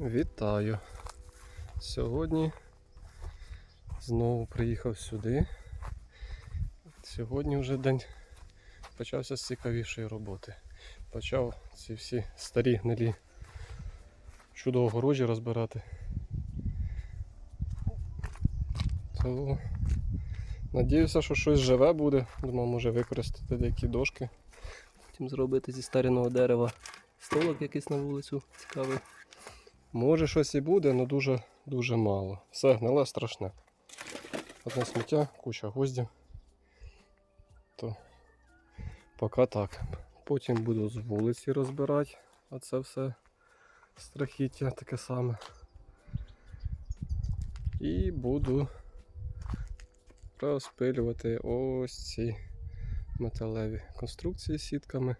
Вітаю! Сьогодні знову приїхав сюди. Сьогодні вже день почався з цікавішої роботи. Почав ці всі старі гнилі чудо огорожі розбирати. То надіюся, що щось живе буде. Думав, може використати деякі дошки. Потім зробити зі старіного дерева столик якийсь на вулицю цікавий. Може щось і буде, але дуже дуже мало. Все гниле страшне. Одне сміття, куча гвоздів. То поки так. Потім буду з вулиці розбирати, а це все страхіття таке саме. І буду розпилювати ось ці металеві конструкції з сітками.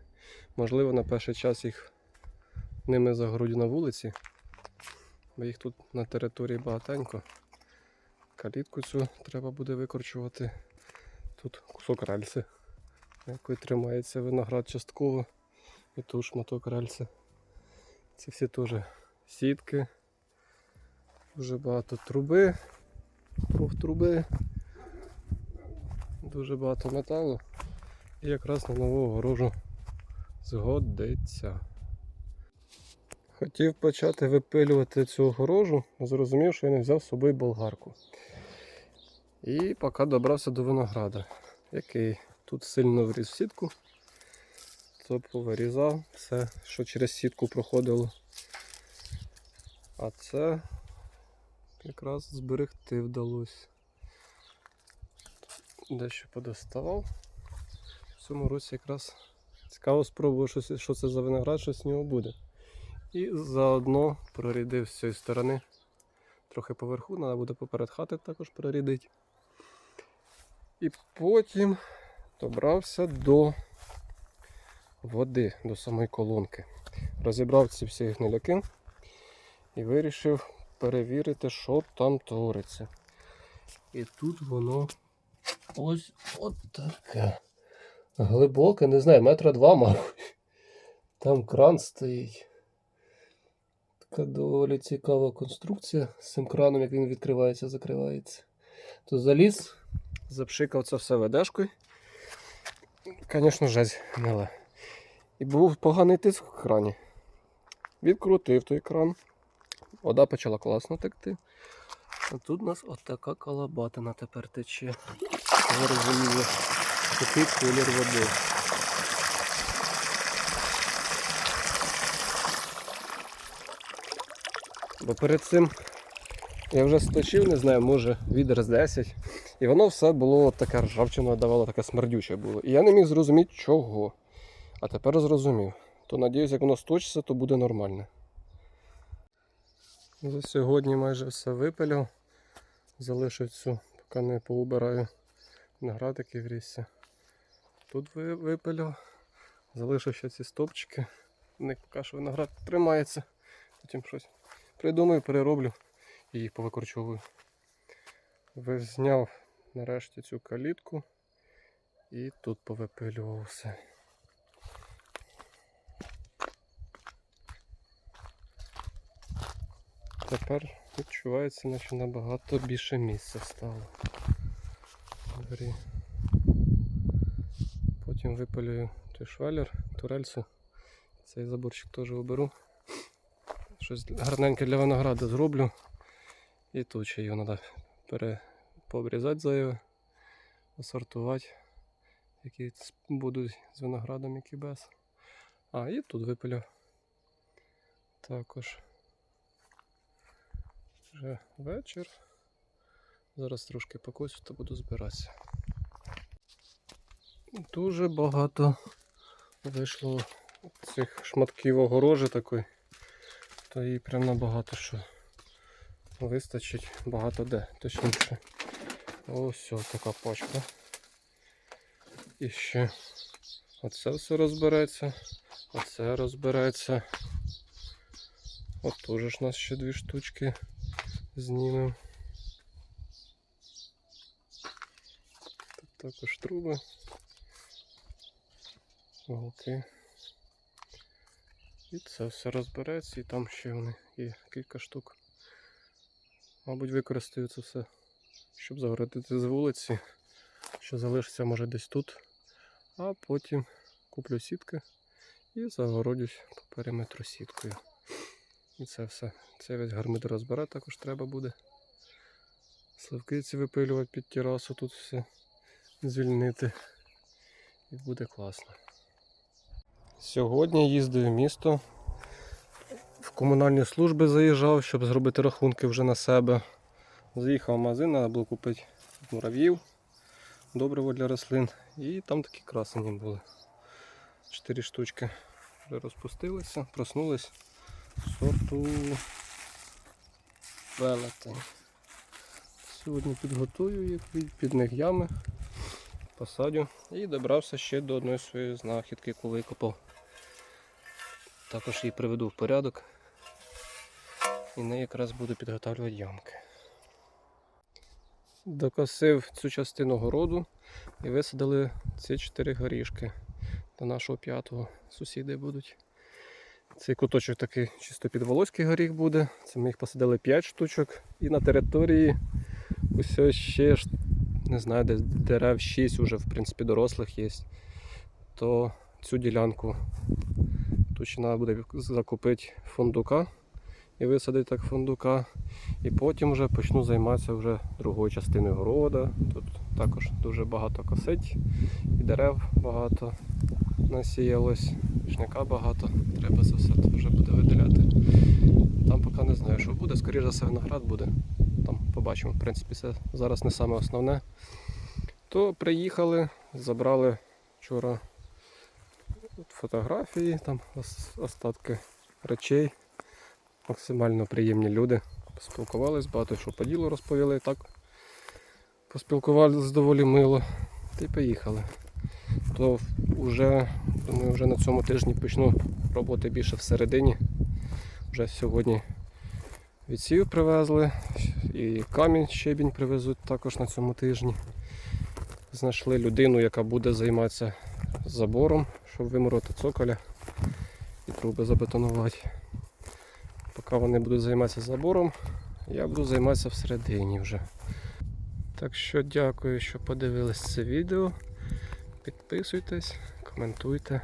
Можливо, на перший час їх ними загородю на вулиці. Бо їх тут на території багатенько. Калітку цю треба буде викорчувати. Тут кусок рельси, на якої тримається виноград частково. І тут шматок рельси. Ці всі теж сітки. Дуже багато труби, профтруби, дуже багато металу. І якраз на нову огорожу згодиться. Хотів почати випилювати цю огорожу, зрозумів, що я не взяв з собою болгарку. І поки добрався до винограда, який тут сильно вріз в сітку, то повирізав все, що через сітку проходило. А це якраз зберегти вдалося. Дещо подоставав. В цьому році якраз цікаво спробую, що, це за виноград, що з нього буде. І заодно прорідив з цієї сторони. Трохи поверху, треба буде поперед хати також прорідити. І потім добрався до води, до самої колонки. Розібрав ці всі гниляки і вирішив перевірити, що там твориться. І тут воно ось от таке. Глибоке, не знаю, метра два, мабуть. Там кран стоїть. Така доволі цікава конструкція з цим краном, як він відкривається, закривається. То заліз, запшикав це все ведешкою. Звісно, жесть гнила. І був поганий тиск в крані. Відкрутив той кран. Вода почала класно текти. А тут у нас отака калабатина тепер тече. Я розумію, такий колір води. Бо перед цим я вже сточив, не знаю, може відер з 10. І воно все було таке ржавчина давало, таке смердюче було. І я не міг зрозуміти чого. А тепер зрозумів. То надіюсь, як воно сточиться, то буде нормально. За сьогодні майже все випиляв. Залишив цю, поки не поубираю виноград, який врісся. Тут ви- випиляв. Залишив ще ці стопчики. В них поки що виноград тримається. Потім щось придумаю, перероблю і їх повикорчовую. Ви- Зняв нарешті цю калітку і тут повипилював все. Тепер відчувається, наче набагато більше місця стало. В дворі. Потім випилюю той швеллер, ту рельсу. Цей заборчик теж оберу. Щось гарненьке для винограду зроблю. І тут ще його треба пере... пообрізати зайве, осортувати, які будуть з виноградом, які без. А, і тут випиляв. Також. Вже вечір. Зараз трошки покосю та буду збиратися. Дуже багато вийшло цих шматків огорожі такої. То їй прям набагато що вистачить багато де, точніше. Ось така пачка. І ще оце все розбереться, оце розбереться. От теж ж нас ще дві штучки знімемо. Також труби. Голки. І це все розбереться, і там ще вони є кілька штук. Мабуть, використаю це все, щоб загородити з вулиці, що залишиться може десь тут. А потім куплю сітки і загородюсь по периметру сіткою. І це все. Це весь гармидер розбирати також треба буде. Сливки ці випилювати під терасу, тут все звільнити. І буде класно. Сьогодні їздив в місто. В комунальні служби заїжджав, щоб зробити рахунки вже на себе. Заїхав в магазин, треба було купити мурав'їв, добриво для рослин. І там такі красені були. Чотири штучки вже розпустилися, проснулись сорту велетень. Сьогодні підготую їх, під- них ями, посадю і добрався ще до одної своєї знахідки, яку викопав. Також її приведу в порядок і неї якраз буду підготовлювати ямки. Докосив цю частину городу і висадили ці чотири горішки до нашого п'ятого. Сусіди будуть. Цей куточок такий чисто підволоський горіх буде. Це ми їх посадили 5 штучок. І на території усе ще не знаю, десь дерев 6 вже в принципі дорослих є. То цю ділянку тут треба буде закупити фундука і висадити так фундука. І потім вже почну займатися вже другою частиною города. Тут також дуже багато косить і дерев багато насіялось, шняка багато. Треба це все вже буде виділяти. Там поки не знаю, що буде. Скоріше за все виноград буде. Побачимо. В принципі, це зараз не саме основне. То приїхали, забрали вчора фотографії, там остатки речей. Максимально приємні люди. Поспілкувались, багато що по ділу розповіли. Так поспілкувалися доволі мило. Та поїхали. То вже, думаю, вже на цьому тижні почну роботи більше всередині. Вже сьогодні відсів привезли і камінь щебінь привезуть також на цьому тижні. Знайшли людину, яка буде займатися забором, щоб вимороти цоколя і труби забетонувати. Поки вони будуть займатися забором, я буду займатися всередині вже. Так що дякую, що подивились це відео. Підписуйтесь, коментуйте.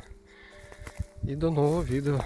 І до нового відео.